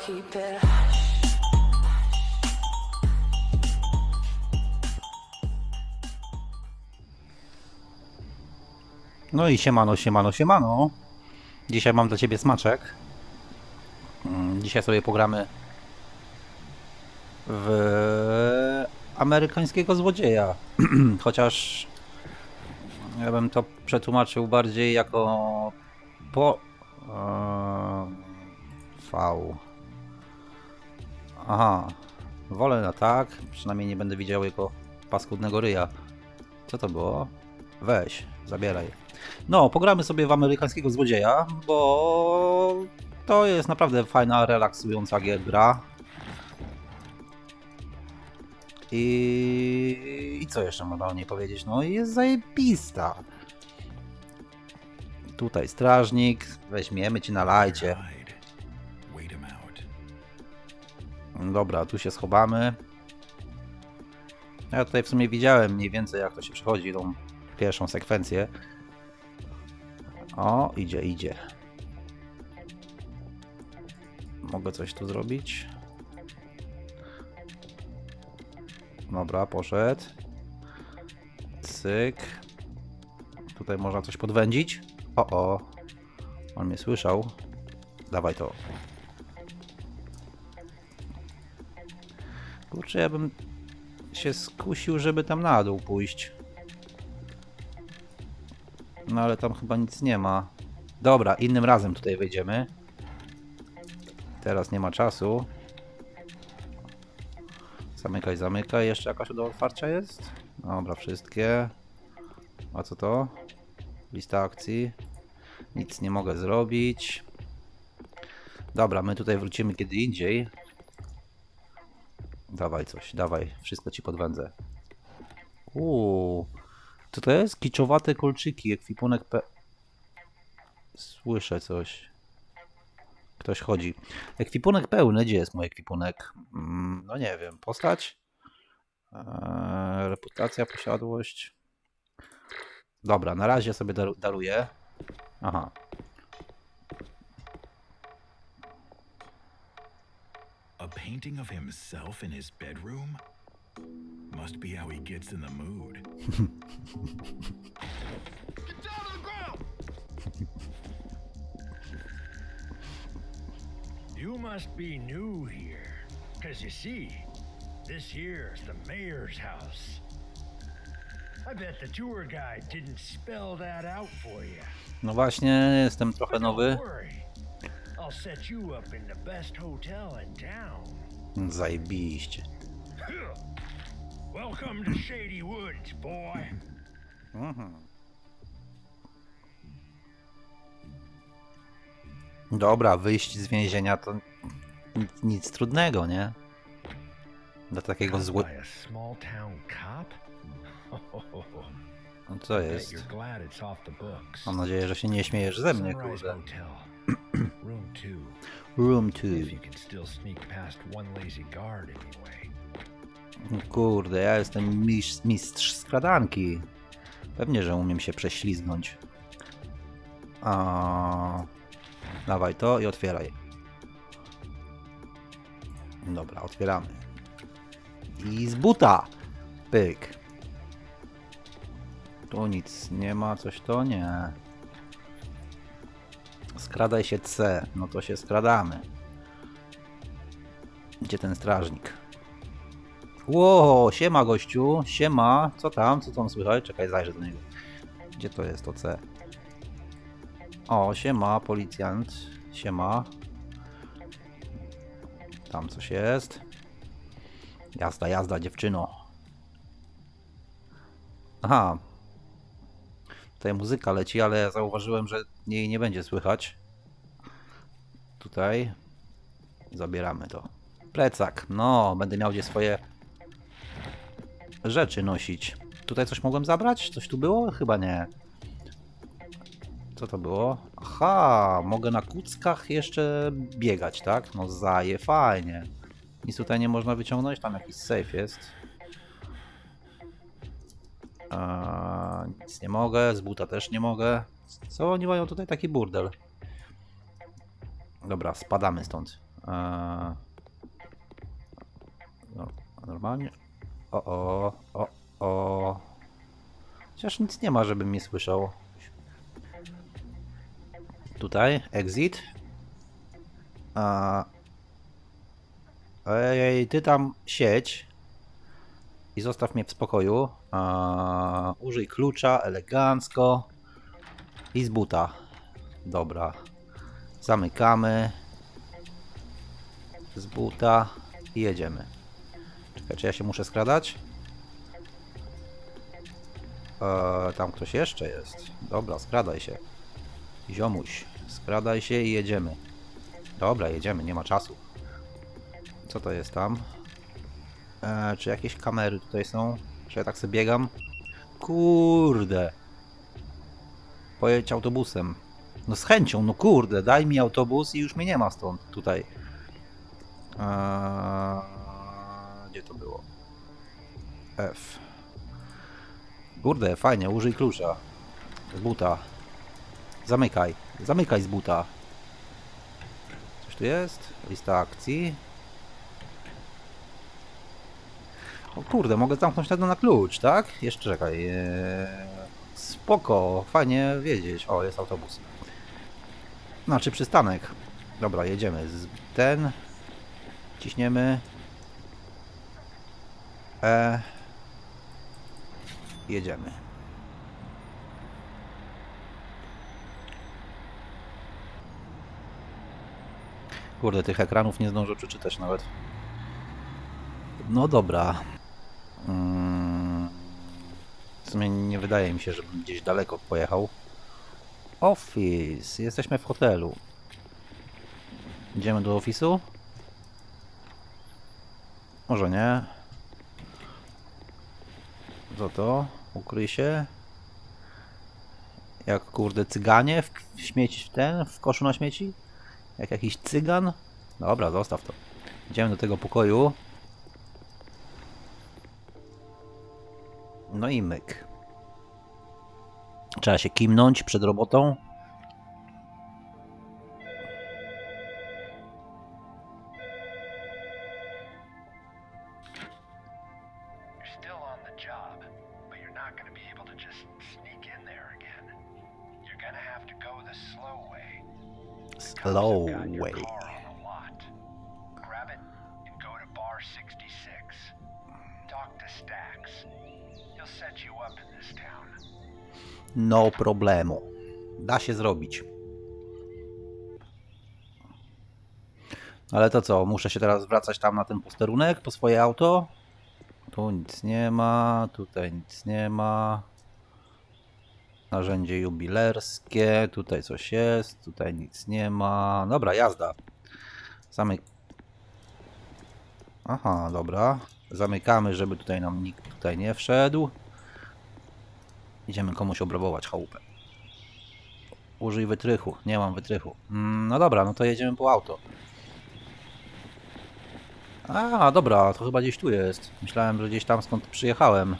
keep it. No i siemano, siemano, siemano. Dzisiaj mam dla Ciebie smaczek. Mm, Dzisiaj sobie pogramy w amerykańskiego złodzieja. Chociaż ja bym to przetłumaczył bardziej jako po... Eee, V. Aha. Wolę na tak. Przynajmniej nie będę widział jego paskudnego ryja. Co to było? Weź, zabieraj. No, pogramy sobie w amerykańskiego złodzieja, bo to jest naprawdę fajna, relaksująca gra. I... I co jeszcze można o niej powiedzieć? No jest zajebista. Tutaj strażnik, weźmiemy ci na lajcie. Dobra, tu się schowamy. Ja tutaj w sumie widziałem mniej więcej jak to się przechodzi tą pierwszą sekwencję. O, idzie, idzie. Mogę coś tu zrobić? Dobra, poszedł. Cyk. Tutaj można coś podwędzić. O, o. On mnie słyszał. Dawaj to. Kurczę, ja bym się skusił, żeby tam na dół pójść. No ale tam chyba nic nie ma. Dobra, innym razem tutaj wejdziemy. Teraz nie ma czasu. Zamykaj, zamykaj. Jeszcze jakaś do otwarcia jest? Dobra, wszystkie. A co to? Lista akcji. Nic nie mogę zrobić. Dobra, my tutaj wrócimy kiedy indziej. Dawaj coś, dawaj, wszystko ci podwędzę. Uuu, co to jest? Kiczowate kolczyki, ekwipunek P... Słyszę coś. Ktoś chodzi. Ekwipunek pełny, gdzie jest mój ekwipunek? Mm, no nie wiem, postać? Eee, reputacja, posiadłość. Dobra, na razie sobie daru daruję. Aha, painting of himself in his bedroom? Must be how he gets in the mood. Get down on the ground! You must be new here. Because you see, this here's the mayor's house. I bet the tour guide didn't spell that out for you. no właśnie, jestem trochę But don't nowy. worry. I'll set you up in the best hotel in town. Zajebiście. Welcome to Shady Woods, boy. Dobra, wyjść z więzienia to nic, nic trudnego, nie? Dla takiego cop? No co jest? Mam nadzieję, że się nie śmiejesz ze mnie, kurde. Room two. Room If 2. you can still sneak past one lazy guard anyway. Kurde, ja jestem mistrz, mistrz skradanki. Pewnie, że umiem się prześlizgnąć. A... Dawaj to i otwieraj. Dobra, otwieramy. I z buta! Pyk. Tu nic nie ma, coś to nie. Skradaj się C. No to się skradamy. Gdzie ten strażnik? Ło, siema gościu, siema, co tam, co tam słychać? Czekaj, zajrzę do niego. Gdzie to jest to C? O, siema, policjant, siema. Tam coś jest. Jazda, jazda, dziewczyno. Aha. Tutaj muzyka leci, ale zauważyłem, że jej nie będzie słychać. Tutaj. Zabieramy to. Plecak. No, będę miał gdzie swoje rzeczy nosić. Tutaj coś mogłem zabrać? Coś tu było? Chyba nie. Co to było? Aha, mogę na kuckach jeszcze biegać, tak? No zaje, fajnie. Nic tutaj nie można wyciągnąć, tam jakiś safe jest. Eee, nic nie mogę, z buta też nie mogę. Co oni mają tutaj taki burdel? Dobra, spadamy stąd. Eee, no, normalnie. O, o, o, o. Chociaż nic nie ma, żebym mnie słyszał. Tutaj, exit. A... Ej, ty tam siedź i zostaw mnie w spokoju. Użyj klucza elegancko i z buta. Dobra. Zamykamy. Z buta i jedziemy. Czekaj, czy ja się muszę skradać? Eee, tam ktoś jeszcze jest. Dobra, skradaj się. Ziomuś, skradaj się i jedziemy. Dobra, jedziemy, nie ma czasu. Co to jest tam? Eee, czy jakieś kamery tutaj są? Czy ja tak sobie biegam? Kurde. Pojedź autobusem. No z chęcią, no kurde, daj mi autobus i już mnie nie ma stąd, tutaj. Eee, gdzie to było? F. Kurde, fajnie, użyj klucza. Z buta. Zamykaj. Zamykaj z buta. Coś tu jest? Lista akcji. O kurde, mogę zamknąć tego na klucz, tak? Jeszcze czekaj. Eee, spoko, fajnie wiedzieć. O, jest autobus. Znaczy przystanek. Dobra, jedziemy. Z ten. Ciśniemy. E. Jedziemy. Kurde, tych ekranów nie zdążę przeczytać nawet. No dobra. W sumie nie wydaje mi się, żebym gdzieś daleko pojechał. Office. Jesteśmy w hotelu. Idziemy do ofisu? Może nie. Co to? Ukryj się. Jak kurde cyganie w, w śmieci w ten, w koszu na śmieci? Jak jakiś cygan? Dobra, zostaw to. Idziemy do tego pokoju. No i myk. Trzeba się kimnąć przed robotą. You're still No problemu. Da się zrobić. Ale to co, muszę się teraz wracać tam na ten posterunek po swoje auto? Tu nic nie ma, tutaj nic nie ma. Narzędzie jubilerskie, tutaj coś jest, tutaj nic nie ma. Dobra, jazda. Zamyk... Aha, dobra. Zamykamy, żeby tutaj nam nikt tutaj nie wszedł. Idziemy komuś obrabować chałupę. Użyj wytrychu. Nie mam wytrychu. Mm, no dobra, no to jedziemy po auto. A, dobra, to chyba gdzieś tu jest. Myślałem, że gdzieś tam skąd przyjechałem.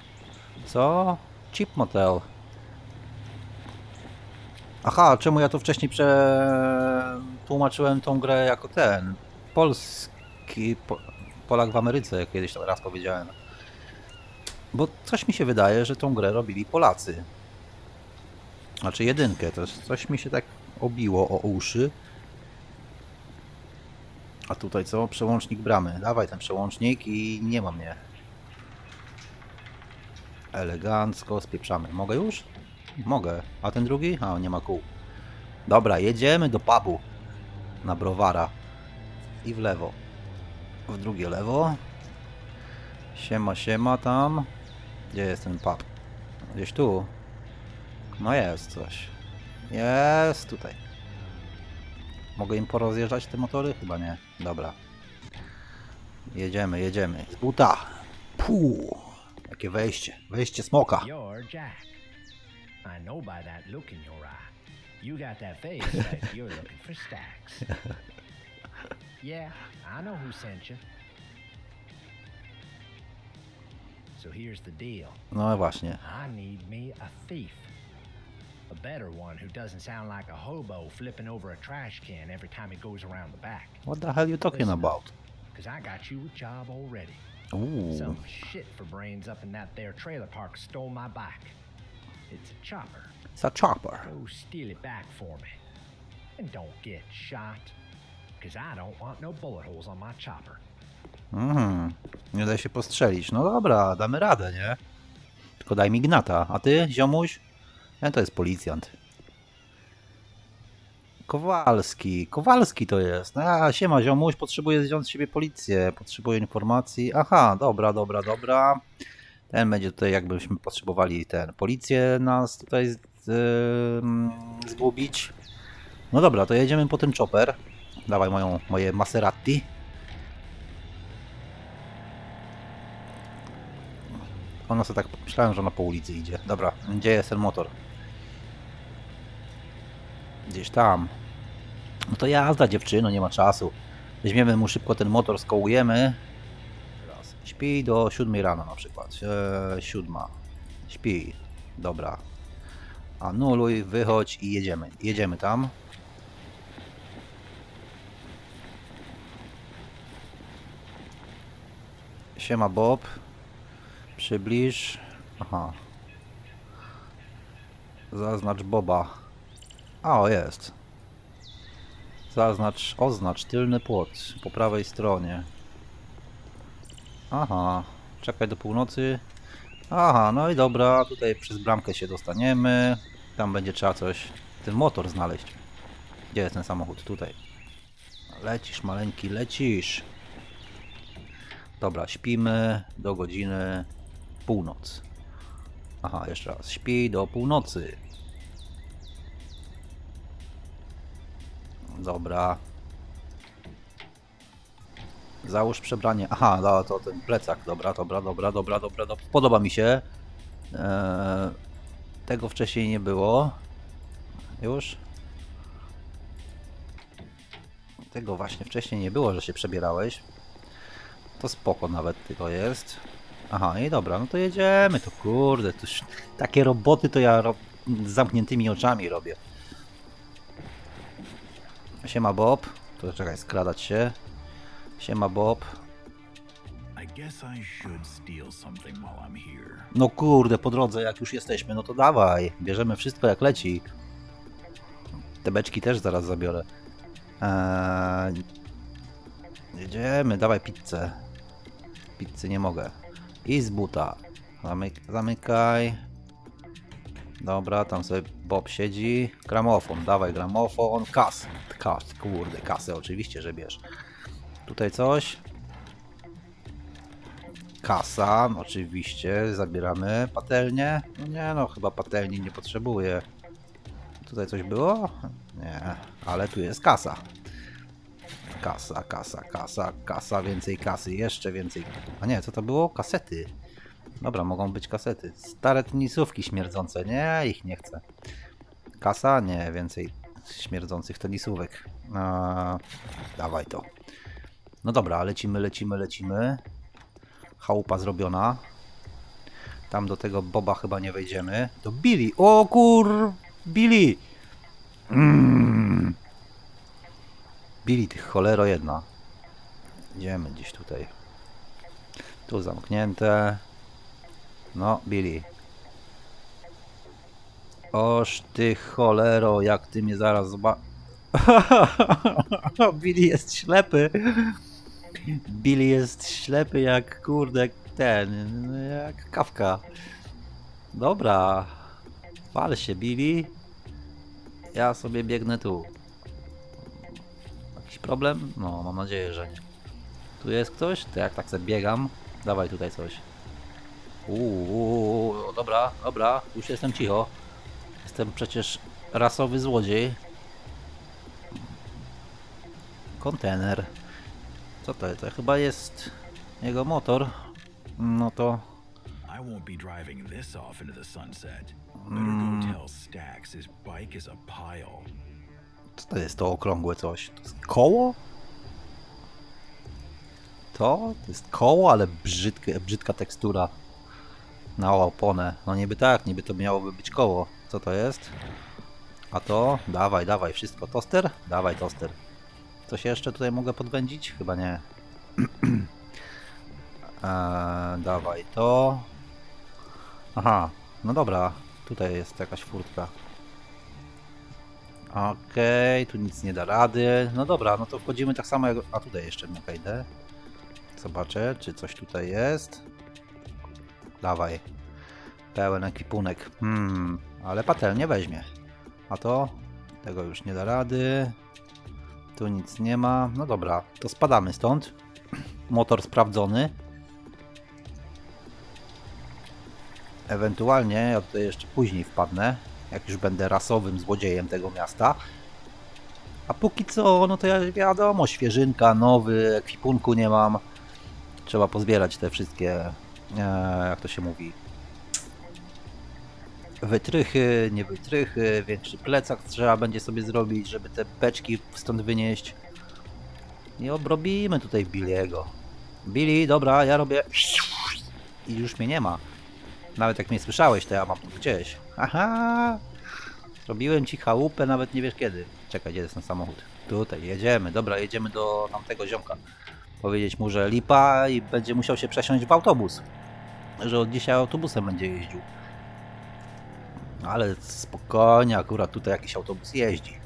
Co? Chip Motel. Aha, czemu ja to wcześniej przetłumaczyłem tą grę jako ten? Polski. Po, Polak w Ameryce, kiedyś tam raz powiedziałem. Bo coś mi się wydaje, że tą grę robili Polacy. Znaczy jedynkę, to coś mi się tak obiło o uszy. A tutaj co? Przełącznik bramy. Dawaj ten przełącznik i nie ma mnie. Elegancko spieprzamy. Mogę już? Mogę. A ten drugi? A, nie ma kół. Dobra, jedziemy do pubu. Na browara. I w lewo. W drugie lewo. Siema, siema tam. Gdzie jest ten pub? Gdzieś tu. No jest coś. Jest tutaj. Mogę im porozjeżdżać te motory? Chyba nie. Dobra. Jedziemy, jedziemy. Z buta. Puu. Jakie wejście. Wejście smoka. You're Jack. I know by that look in your eye. You got that face like you're looking for stacks. Yeah, I know who sent you. So here's the deal. No właśnie. I need me a thief. A better one who doesn't sound like a hobo flipping over a trash can every time he goes around the back. What the hell are you talking about? Cause I got you a job already. Ooh. Some shit for brains up in that there trailer park stole my bike. It's a chopper. it's a chopper. Go steal it back for me. And don't get shot. Cause I don't want no bullet holes on my chopper. Mhm, nie da się postrzelić. No dobra, damy radę, nie? Tylko daj mi gnata. A ty, ziomuś? Ja to jest policjant. Kowalski. Kowalski to jest. A, siema ziomuś, potrzebuję zdjąć z siebie policję. Potrzebuję informacji. Aha, dobra, dobra, dobra. Ten będzie tutaj, jakbyśmy potrzebowali ten, policję nas tutaj ym, zgubić. No dobra, to jedziemy po ten chopper. Dawaj moją, moje Maserati. Ona sobie tak myślałem, że ona po ulicy idzie. Dobra, gdzie jest ten motor? Gdzieś tam. No to jazda dziewczyno, nie ma czasu. Weźmiemy mu szybko ten motor, skołujemy. Raz. Śpi do 7 rano na przykład. Eee, siódma. Śpi. Dobra. Anuluj, wychodź i jedziemy. Jedziemy tam. Siema Bob. Przybliż. Aha. Zaznacz Boba. A, o jest. Zaznacz, oznacz tylny płot po prawej stronie. Aha. Czekaj do północy. Aha, no i dobra, tutaj przez bramkę się dostaniemy. Tam będzie trzeba coś, ten motor znaleźć. Gdzie jest ten samochód? Tutaj. Lecisz, maleńki, lecisz. Dobra, śpimy do godziny północ. Aha, jeszcze raz. Śpi do północy. Dobra. Załóż przebranie. Aha, no, to ten plecak. Dobra, dobra, dobra, dobra, dobra. dobra. Podoba mi się. Eee, tego wcześniej nie było. Już? Tego właśnie wcześniej nie było, że się przebierałeś. To spoko nawet tylko jest. Aha, i dobra, no to jedziemy, to kurde, to już takie roboty to ja ro z zamkniętymi oczami robię. Siema Bob, to czekaj, skradać się. Siema Bob. No kurde, po drodze jak już jesteśmy, no to dawaj, bierzemy wszystko jak leci. Te beczki też zaraz zabiorę. Eee, jedziemy, dawaj pizzę. Pizzy nie mogę. I z buta. Zamyk zamykaj. Dobra, tam sobie Bob siedzi. Gramofon, dawaj gramofon. Kas. Kas, kurde, kasę oczywiście, że bierz. Tutaj coś. Kasa, oczywiście, zabieramy patelnię. No nie no, chyba patelni nie potrzebuję. Tutaj coś było? Nie, ale tu jest kasa. Kasa, kasa, kasa, kasa, więcej kasy, jeszcze więcej. A nie, co to było? Kasety. Dobra, mogą być kasety. Stare tenisówki śmierdzące. Nie, ich nie chcę. Kasa? Nie, więcej śmierdzących tenisówek. A, dawaj to. No dobra, lecimy, lecimy, lecimy. Chałupa zrobiona. Tam do tego Boba chyba nie wejdziemy. Do Billy. O kur... Billy! Mm. Billy, ty cholero jedna. Idziemy gdzieś tutaj. Tu zamknięte. No, Billy. Oż ty cholero, jak ty mnie zaraz zoba... Billy jest ślepy. Billy jest ślepy jak kurde, ten, jak kawka. Dobra. Wal się, Billy. Ja sobie biegnę tu. Jakiś problem? No, mam nadzieję, że nie. Tu jest ktoś? To jak tak sobie biegam. Dawaj tutaj coś. Uuu, dobra, dobra, już jestem cicho. Jestem przecież rasowy złodziej. Kontener. Co to jest? To chyba jest jego motor. No to I won't be driving this off into the sunset. Better go tell Stax his bike is a pile. Co to jest to okrągłe coś? To jest koło? To? To jest koło, ale brzydkie, brzydka tekstura. Na oponę. No niby tak, niby to miałoby być koło. Co to jest? A to? Dawaj, dawaj, wszystko. Toster? Dawaj, toster. Coś jeszcze tutaj mogę podwędzić? Chyba nie. eee, dawaj to. Aha, no dobra. Tutaj jest jakaś furtka. Okej, tu nic nie da rady. No dobra, no to wchodzimy tak samo jak... A tutaj jeszcze nie wejdę. Zobaczę, czy coś tutaj jest. Dawaj. Pełen ekwipunek. Hmm, ale patelnie weźmie. A to? Tego już nie da rady. Tu nic nie ma. No dobra, to spadamy stąd. Motor sprawdzony. Ewentualnie ja tutaj jeszcze później wpadnę, jak już będę rasowym złodziejem tego miasta. A póki co, no to ja wiadomo, świeżynka, nowy, ekwipunku nie mam. Trzeba pozbierać te wszystkie, e, jak to się mówi, wytrychy, nie wytrychy, większy plecak trzeba będzie sobie zrobić, żeby te beczki stąd wynieść. I obrobimy tutaj Billiego. Billy, dobra, ja robię... I już mnie nie ma. Nawet jak mnie słyszałeś, to ja mam tu gdzieś. Aha! Zrobiłem ci chałupę, nawet nie wiesz kiedy. Czekaj, gdzie jest ten samochód? Tutaj, jedziemy. Dobra, jedziemy do tamtego ziomka. Powiedzieć mu, że lipa i będzie musiał się przesiąść w autobus. Że od dzisiaj autobusem będzie jeździł. Ale spokojnie, akurat tutaj jakiś autobus jeździ.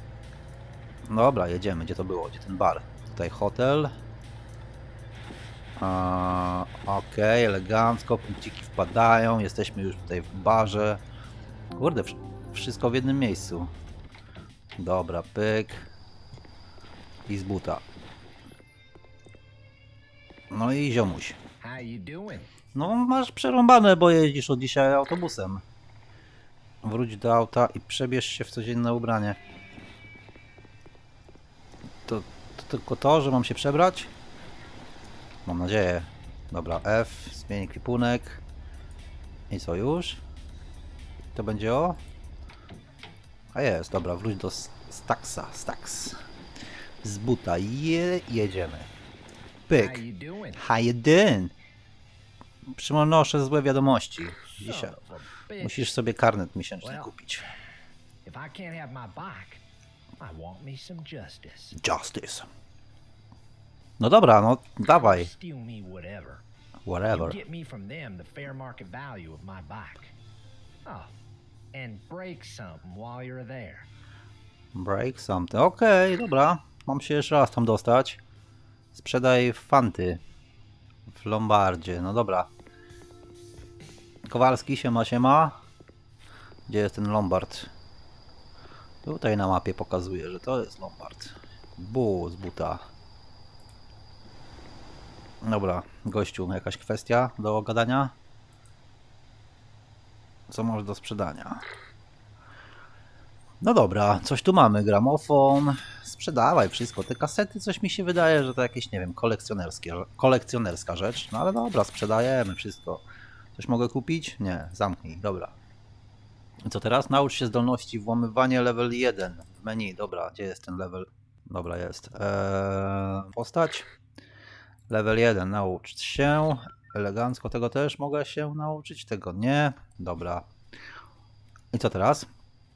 Dobra, jedziemy. Gdzie to było? Gdzie ten bar? Tutaj hotel. A, Okej, elegancko, punkciki wpadają. Jesteśmy już tutaj w barze. Kurde, wsz- wszystko w jednym miejscu. Dobra, pyk. I z buta. No i ziomuś. No masz przerąbane, bo jeździsz od dzisiaj autobusem. Wróć do auta i przebierz się w codzienne ubranie. To, to tylko to, że mam się przebrać? Mam nadzieję. Dobra, F, zmień kwipunek. I co już? To będzie o? A jest, dobra, wróć do Staxa, Stax. Z buta, je, jedziemy. Pyk. How you doing? Przynoszę złe wiadomości. Dzisiaj musisz sobie karnet miesięczny kupić. If No dobra, no dawaj. Steal me whatever. Whatever. You get me from them the fair market value of my bike. Oh, and break something while you're there. Break something. Okej, dobra. Mam się jeszcze raz tam dostać. Sprzedaj fanty. W Lombardzie. No dobra. Kowalski, siema, siema. Gdzie jest ten Lombard? Tutaj na mapie pokazuje, że to jest Lombard. Bu, z buta. Dobra, gościu, jakaś kwestia do gadania? Co masz do sprzedania? No dobra, coś tu mamy, gramofon, sprzedawaj wszystko, te kasety coś mi się wydaje, że to jakieś, nie wiem, kolekcjonerskie, kolekcjonerska rzecz, no ale dobra, sprzedajemy wszystko. Coś mogę kupić? Nie, zamknij, dobra. Co teraz? Naucz się zdolności włamywanie level 1 w menu, dobra, gdzie jest ten level? Dobra, jest. Eee, postać? Level 1, naucz się, elegancko, tego też mogę się nauczyć, tego nie, dobra. I co teraz?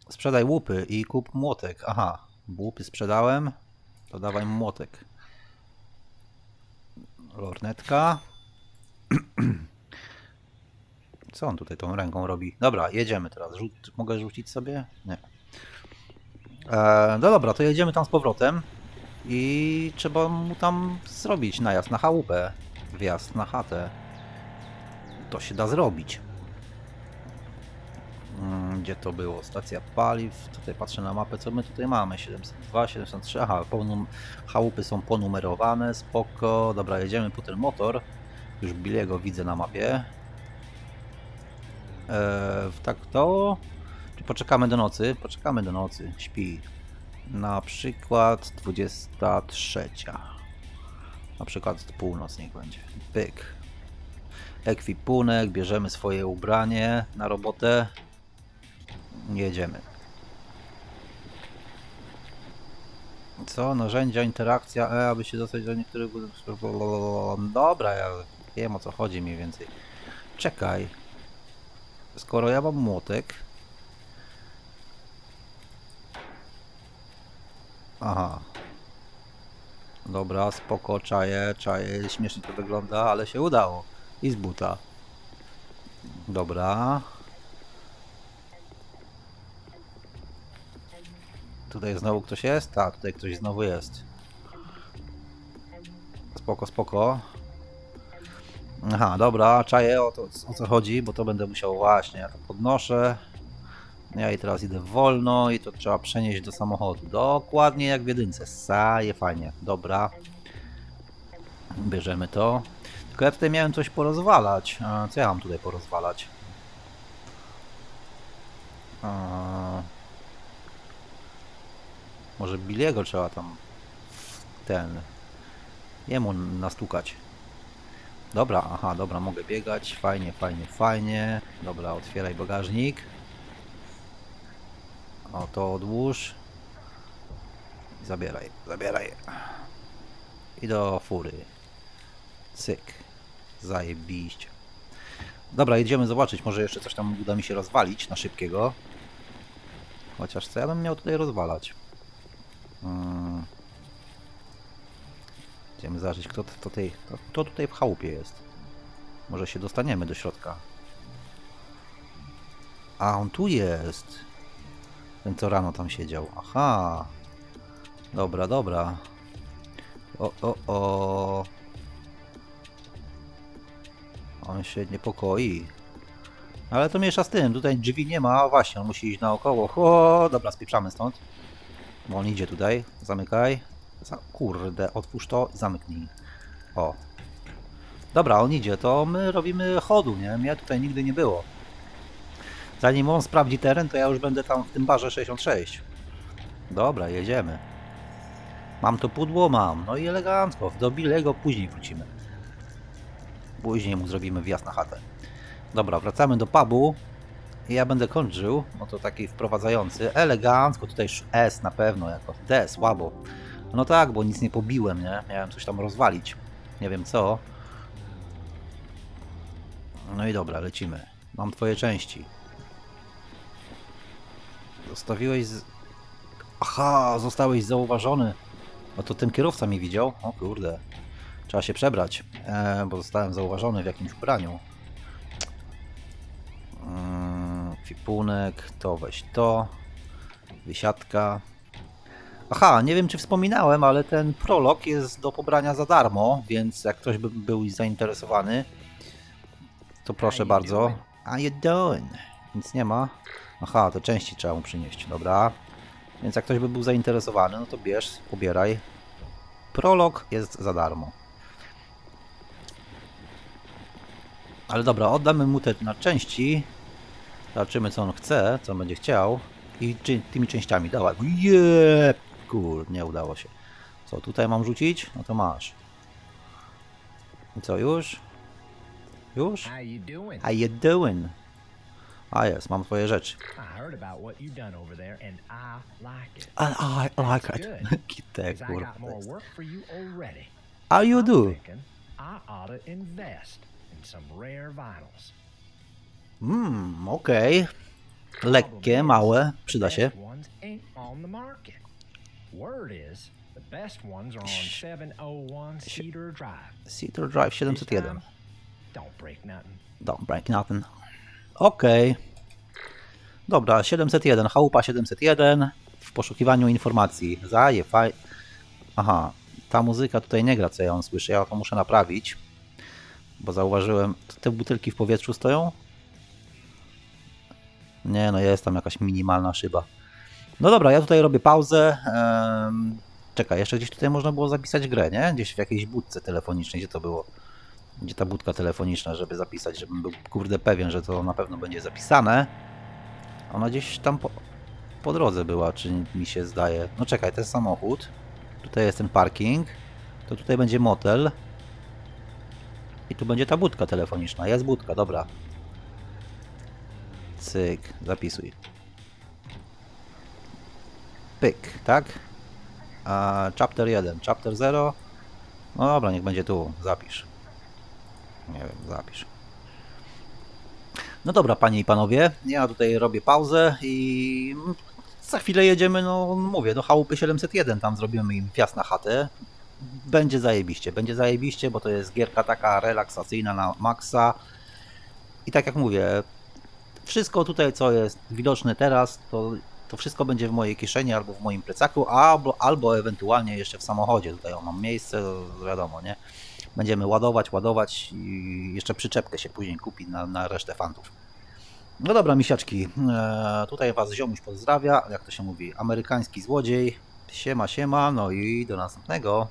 Sprzedaj łupy i kup młotek. Aha, łupy sprzedałem, to dawaj młotek. Lornetka. Co on tutaj tą ręką robi? Dobra, jedziemy teraz. Rzuć, mogę rzucić sobie? Nie. E, no dobra, to jedziemy tam z powrotem i trzeba mu tam zrobić najazd na chałupę. Wjazd na chatę. To się da zrobić. Mm, Gdzie to było? Stacja paliw. Tutaj patrzę na mapę, co my tutaj mamy. 702, 703. Aha, ponum- chałupy są ponumerowane. Spoko. Dobra, jedziemy po ten motor. Już Billiego widzę na mapie. Eee, tak to. Czy poczekamy do nocy? Poczekamy do nocy. Śpi. Na przykład 23. Na przykład północ niech będzie. Pyk. Ekwipunek, bierzemy swoje ubranie na robotę. Jedziemy. Co? Narzędzia, interakcja E, aby się dostać do niektórych... Dobra, ja wiem o co chodzi mniej więcej. Czekaj. skoro ja mam młotek... Aha. Dobra, spoko, czaję, czaję, śmiesznie to wygląda, ale się udało. I z buta. Dobra. Tutaj znowu ktoś jest? Tak, tutaj ktoś znowu jest. Spoko, spoko. Aha, dobra, czaję o, to, o co chodzi, bo to będę musiał właśnie, ja to podnoszę. Ja i teraz idę wolno i to trzeba przenieść do samochodu. Dokładnie jak w jedynce. Saje fajnie. Dobra. Bierzemy to. Tylko ja tutaj miałem coś porozwalać. Co ja mam tutaj porozwalać? Może Billiego trzeba tam ten jemu nastukać. Dobra, aha, dobra, mogę biegać. Fajnie, fajnie, fajnie. Dobra, otwieraj bagażnik. O, to odłóż. Zabieraj, zabieraj. I do fury. Cyk. Zajebiście. Dobra, jedziemy zobaczyć. Może jeszcze coś tam uda mi się rozwalić na szybkiego. Chociaż co ja bym miał tutaj rozwalać? Hmm. Idziemy zobaczyć, kto, kto, kto, kto tutaj w chałupie jest. Może się dostaniemy do środka. A, on tu jest. Ten, co rano tam siedział. Aha. Dobra, dobra. O, o, o. On się niepokoi. Ale to miesza z tym. Tutaj drzwi nie ma. Właśnie, on musi iść naokoło. O, dobra, spieprzamy stąd. Bo on idzie tutaj. Zamykaj. Za, kurde, otwórz to i zamknij. O. Dobra, on idzie. To my robimy chodu, nie? Mnie tutaj nigdy nie było. Zanim on sprawdzi teren, to ja już będę tam w tym barze 66. Dobra, jedziemy. Mam to pudło? Mam. No i elegancko. Do Bilego później wrócimy. Później mu zrobimy wjazd na chatę. Dobra, wracamy do pubu. Ja będę kończył. No to taki wprowadzający. Elegancko. Tutaj S na pewno jako D, słabo. No tak, bo nic nie pobiłem, nie? Miałem coś tam rozwalić. Nie wiem co. No i dobra, lecimy. Mam twoje części. Zostawiłeś z... Aha, zostałeś zauważony. No to ten kierowca mi widział. O kurde. Trzeba się przebrać, e, bo zostałem zauważony w jakimś ubraniu. Mm, Fipunek, to weź to. Wysiadka. Aha, nie wiem czy wspominałem, ale ten prolog jest do pobrania za darmo, więc jak ktoś by był zainteresowany, to proszę bardzo. How you doing? Nic nie ma. Aha, te części trzeba mu przynieść, dobra. Więc jak ktoś by był zainteresowany, no to bierz, pobieraj. Prolog jest za darmo. Ale dobra, oddamy mu te na części. Zobaczymy co on chce, co on będzie chciał. I czy, tymi częściami dawaj. Jep! Kur, nie udało się. Co tutaj mam rzucić? No to masz. I co, już? Już? How you doing? How you doing? A jest, mam twoje rzeczy. And I like it. Kitek, kurwa. for you do? Mmm, okej. Lekkie, Problem is, małe, przyda się. 701 Cedar Drive. Cedar Drive This 701. time, don't break nothing. Okej. Dobra, 701, chałupa 701. W poszukiwaniu informacji. Zaje, faj... Aha, ta muzyka tutaj nie gra, co ja ją słyszę. Ja to muszę naprawić. Bo zauważyłem... Te butelki w powietrzu stoją? Nie, no jest tam jakaś minimalna szyba. No dobra, ja tutaj robię pauzę. Em, czekaj, jeszcze gdzieś tutaj można było zapisać grę, nie? Gdzieś w jakiejś budce telefonicznej, gdzie to było? Gdzie ta budka telefoniczna, żeby zapisać, żebym był kurde pewien, że to na pewno będzie zapisane. Ona gdzieś tam po, po drodze była, czy mi się zdaje. No czekaj, ten samochód. Tutaj jest ten parking. To tutaj będzie motel. I tu będzie ta budka telefoniczna. Jest budka, dobra. Cyk, zapisuj. Pyk, tak? A chapter 1, chapter 0. No dobra, niech będzie tu, zapisz. Nie wiem, zapisz. No dobra, panie i panowie, ja tutaj robię pauzę i za chwilę jedziemy, no mówię, do chałupy 701, tam zrobimy im wjazd na chatę. Będzie zajebiście, będzie zajebiście, bo to jest gierka taka relaksacyjna na maksa. I tak jak mówię, wszystko tutaj, co jest widoczne teraz, to, to wszystko będzie w mojej kieszeni albo w moim plecaku, albo, albo ewentualnie jeszcze w samochodzie. Tutaj mam miejsce, wiadomo, nie? Będziemy ładować, ładować i jeszcze przyczepkę się później kupi na, na resztę fantów. No dobra, misiaczki, e, tutaj was ziomuś pozdrawia, jak to się mówi, amerykański złodziej. Siema, siema, no i do następnego.